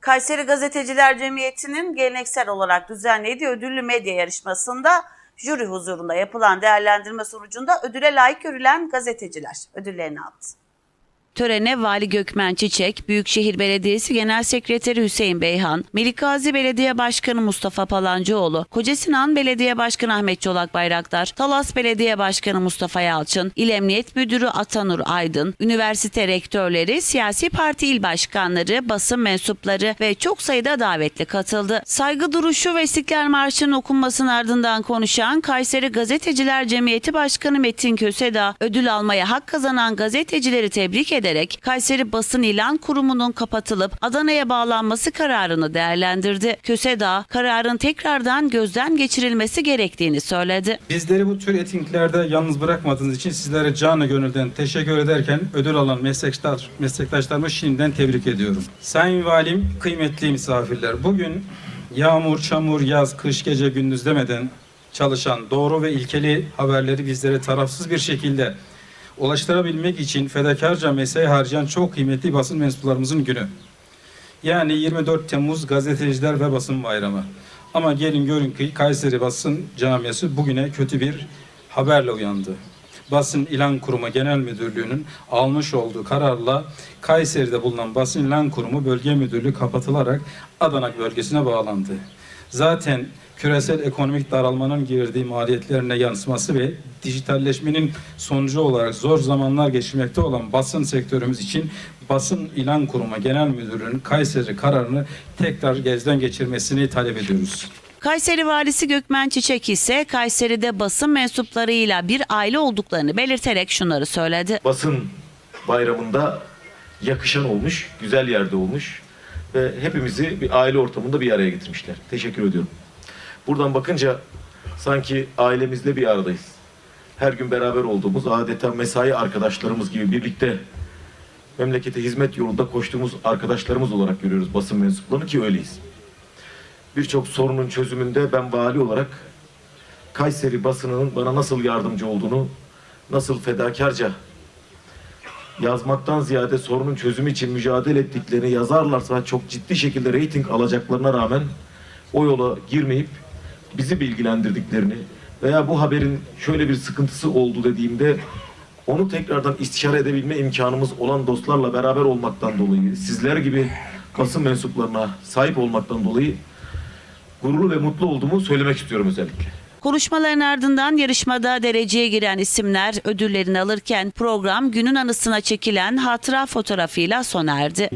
Kayseri Gazeteciler Cemiyeti'nin geleneksel olarak düzenlediği ödüllü medya yarışmasında jüri huzurunda yapılan değerlendirme sonucunda ödüle layık görülen gazeteciler ödüllerini aldı. Törene Vali Gökmen Çiçek, Büyükşehir Belediyesi Genel Sekreteri Hüseyin Beyhan, Melikgazi Belediye Başkanı Mustafa Palancıoğlu, Kocasinan Belediye Başkanı Ahmet Çolak Bayraktar, Talas Belediye Başkanı Mustafa Yalçın, İl Emniyet Müdürü Atanur Aydın, üniversite rektörleri, siyasi parti il başkanları, basın mensupları ve çok sayıda davetli katıldı. Saygı duruşu ve İstiklal Marşı'nın okunmasının ardından konuşan Kayseri Gazeteciler Cemiyeti Başkanı Metin Köseda, ödül almaya hak kazanan gazetecileri tebrik ederek Kayseri Basın İlan Kurumu'nun kapatılıp Adana'ya bağlanması kararını değerlendirdi. Köseda, kararın tekrardan gözden geçirilmesi gerektiğini söyledi. Bizleri bu tür etkinliklerde yalnız bırakmadığınız için sizlere canı gönülden teşekkür ederken ödül alan meslektaş, meslektaşlarımı şimdiden tebrik ediyorum. Sayın Valim, kıymetli misafirler, bugün yağmur, çamur, yaz, kış, gece, gündüz demeden çalışan doğru ve ilkeli haberleri bizlere tarafsız bir şekilde ulaştırabilmek için fedakarca mesai harcayan çok kıymetli basın mensuplarımızın günü. Yani 24 Temmuz Gazeteciler ve Basın Bayramı. Ama gelin görün ki Kayseri Basın Camiası bugüne kötü bir haberle uyandı. Basın İlan Kurumu Genel Müdürlüğü'nün almış olduğu kararla Kayseri'de bulunan Basın İlan Kurumu Bölge Müdürlüğü kapatılarak Adana bölgesine bağlandı. Zaten küresel ekonomik daralmanın girdiği maliyetlerine yansıması ve dijitalleşmenin sonucu olarak zor zamanlar geçirmekte olan basın sektörümüz için Basın İlan Kurumu Genel Müdürlüğü'nün Kayseri kararını tekrar gezden geçirmesini talep ediyoruz. Kayseri Valisi Gökmen Çiçek ise Kayseri'de basın mensuplarıyla bir aile olduklarını belirterek şunları söyledi. basın bayramında yakışan olmuş, güzel yerde olmuş ve hepimizi bir aile ortamında bir araya getirmişler. Teşekkür ediyorum. Buradan bakınca sanki ailemizle bir aradayız. Her gün beraber olduğumuz adeta mesai arkadaşlarımız gibi birlikte memlekete hizmet yolunda koştuğumuz arkadaşlarımız olarak görüyoruz basın mensuplarını ki öyleyiz. Birçok sorunun çözümünde ben vali olarak Kayseri basınının bana nasıl yardımcı olduğunu, nasıl fedakarca yazmaktan ziyade sorunun çözümü için mücadele ettiklerini yazarlarsa çok ciddi şekilde reyting alacaklarına rağmen o yola girmeyip bizi bilgilendirdiklerini veya bu haberin şöyle bir sıkıntısı oldu dediğimde onu tekrardan istişare edebilme imkanımız olan dostlarla beraber olmaktan dolayı, sizler gibi basın mensuplarına sahip olmaktan dolayı gururlu ve mutlu olduğumu söylemek istiyorum özellikle. Konuşmaların ardından yarışmada dereceye giren isimler ödüllerini alırken program günün anısına çekilen hatıra fotoğrafıyla sona erdi.